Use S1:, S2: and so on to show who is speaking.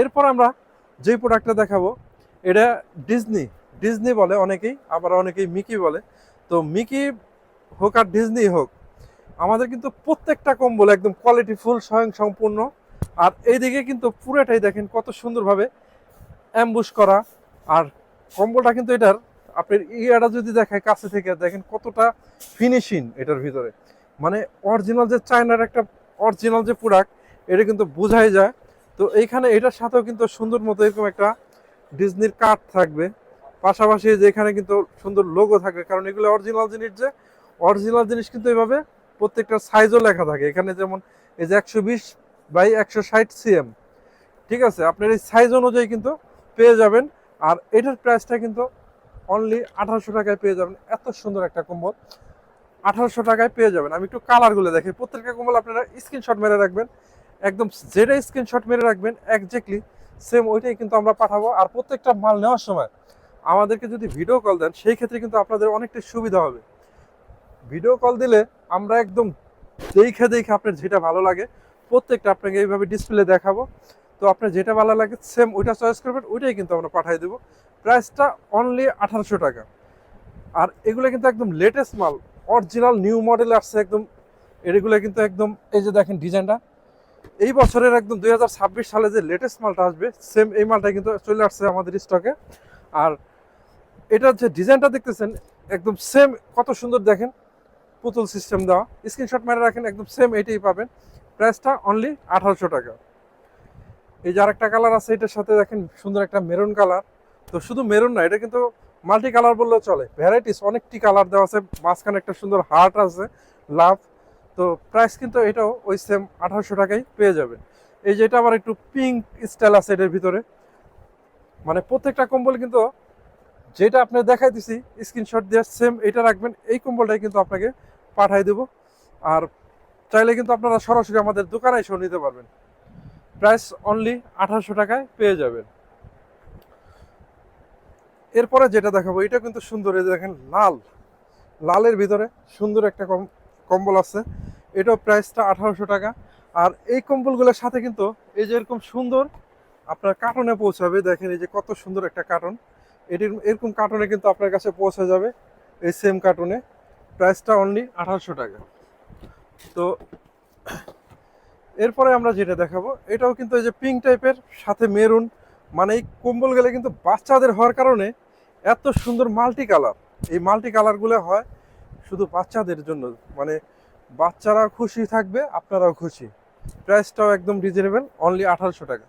S1: এরপর আমরা যে প্রোডাক্টটা দেখাবো, এটা ডিজনি ডিজনি বলে অনেকেই, আবার অনেকেই মিকি বলে। তো মিকি হোক আর ডিজনি হোক, আমাদের কিন্তু প্রত্যেকটা কম্বল একদম কোয়ালিটি ফুল স্বয়ং সম্পূর্ণ আর এইদিকে কিন্তু পুরোটাই দেখেন কত সুন্দরভাবে অ্যাম্বুশ করা। আর কম্বলটা কিন্তু এটার, আপনার ইয়াটা যদি দেখায় কাছে থেকে, দেখেন কতটা ফিনিশিং এটার ভিতরে। মানে অরিজিনাল যে চায়নার একটা অরিজিনাল যে প্রোডাক্ট এটা কিন্তু বোঝাই যায়। তো এইখানে এটার সাথেও কিন্তু সুন্দর মতো এরকম একটা ডিজনির কার্ড থাকবে। পাশাপাশি যে এখানে কিন্তু সুন্দর লোগো থাকবে, কারণ এগুলো অরিজিনাল জিনিস যে অরিজিনাল জিনিস কিন্তু এইভাবে প্রত্যেকটা সাইজও লেখা থাকে। এখানে যেমন এই যে একশো বিশ বাই একশো ষাট সিএম ঠিক আছে? আপনার এই সাইজ অনুযায়ী কিন্তু পেয়ে যাবেন। আর এটার প্রাইসটা কিন্তু অনলি আঠারোশো টাকায় পেয়ে যাবেন। এত সুন্দর একটা কম্বল। আঠারোশো টাকায় পেয়ে যাবেন। আমি একটু কালারগুলো দেখি। প্রত্যেকটা কম্বল আপনারা স্ক্রিনশট মেরে রাখবেন। একদম যেটা স্ক্রিনশট মেরে রাখবেন একজ্যাক্টলি সেম ওইটাই কিন্তু আমরা পাঠাবো। আর প্রত্যেকটা মাল নেওয়ার সময় আমাদেরকে যদি ভিডিও কল দেন, সেই ক্ষেত্রে কিন্তু আপনাদের অনেকটা সুবিধা হবে। ভিডিও কল দিলে আমরা একদম দেখে দেখে আপনার যেটা ভালো লাগে, প্রত্যেকটা আপনাকে এইভাবে ডিসপ্লে দেখাবো। তো আপনার যেটা ভালো লাগে সেম ওইটা চয়েস করবেন, ওইটাই কিন্তু আমরা পাঠিয়ে দেবো। প্রাইসটা অনলি আঠারোশো টাকা। আর এগুলো কিন্তু একদম লেটেস্ট মাল অরিজিনাল নিউ মডেল আসছে একদম। এগুলো কিন্তু একদম, এই যে দেখেন ডিজাইনটা এই বছরের একদম দুই হাজার ছাব্বিশ সালে যে লেটেস্ট মালটা আসবে সেম এই মালটা কিন্তু চলে আসছে আমাদের স্টকে আর এটার যে ডিজাইনটা দেখতেছেন, একদম সেম কত সুন্দর দেখেন, পুতুল সিস্টেম দেওয়া। স্ক্রিনশট মেরে রাখেন, একদম সেম এটাই পাবেন। প্রাইসটা অনলি আঠারোশো টাকা। এই যে আরেকটা কালার আছে, এটার সাথে দেখেন সুন্দর একটা মেরুন কালার তো শুধু মেরুন না, এটা কিন্তু মাল্টি কালার বললেও চলে। ভ্যারাইটিস অনেকটি কালার দেওয়া আছে, মাঝখানে একটা সুন্দর হার্ট আছে লাভ তো প্রাইস কিন্তু এটাও ওই সেম আঠারোশো টাকায় পেয়ে যাবেন এই যে এটা আবার একটু পিঙ্ক স্টাইল আছে এটার ভিতরে। মানে প্রত্যেকটা কম্বল কিন্তু যেটা আপনি দেখাই দিছি স্ক্রিনশট দিয়ে সেম এটা রাখবেন, এই কম্বলটাই কিন্তু আপনাকে পাঠাই দেবো। আর চাইলে কিন্তু আপনারা সরাসরি আমাদের দোকানে এসেও নিতে পারবেন। প্রাইস অনলি আঠারোশো টাকায় পেয়ে যাবেন। এরপরে যেটা দেখাবো, এটা কিন্তু সুন্দর, এই দেখেন লাল। লালের ভিতরে সুন্দর একটা কম, কম্বল আছে। এটাও প্রাইসটা আঠারোশো টাকা। আর এই কম্বলগুলোর সাথে কিন্তু এই যে এরকম সুন্দর আপনার কার্টনে পৌঁছাবে, দেখেন এই যে কত সুন্দর একটা কার্টন এটি এরকম কার্টনে কিন্তু আপনার কাছে পৌঁছে যাবে এই সেম কার্টনে প্রাইসটা অনলি আঠারোশো টাকা। তো এরপরে আমরা যেটা দেখাবো, এটাও কিন্তু এই যে পিঙ্ক টাইপের সাথে মেরুন মানে এই কম্বল গেলে কিন্তু বাচ্চাদের হওয়ার কারণে এত সুন্দর মাল্টি কালার এই মাল্টি কালারগুলো হয় শুধু বাচ্চাদের জন্য। মানে বাচ্চারা খুশি থাকবে আপনারাও খুশি। প্রাইসটাও একদম রিজনেবল অনলি আঠারোশো টাকা।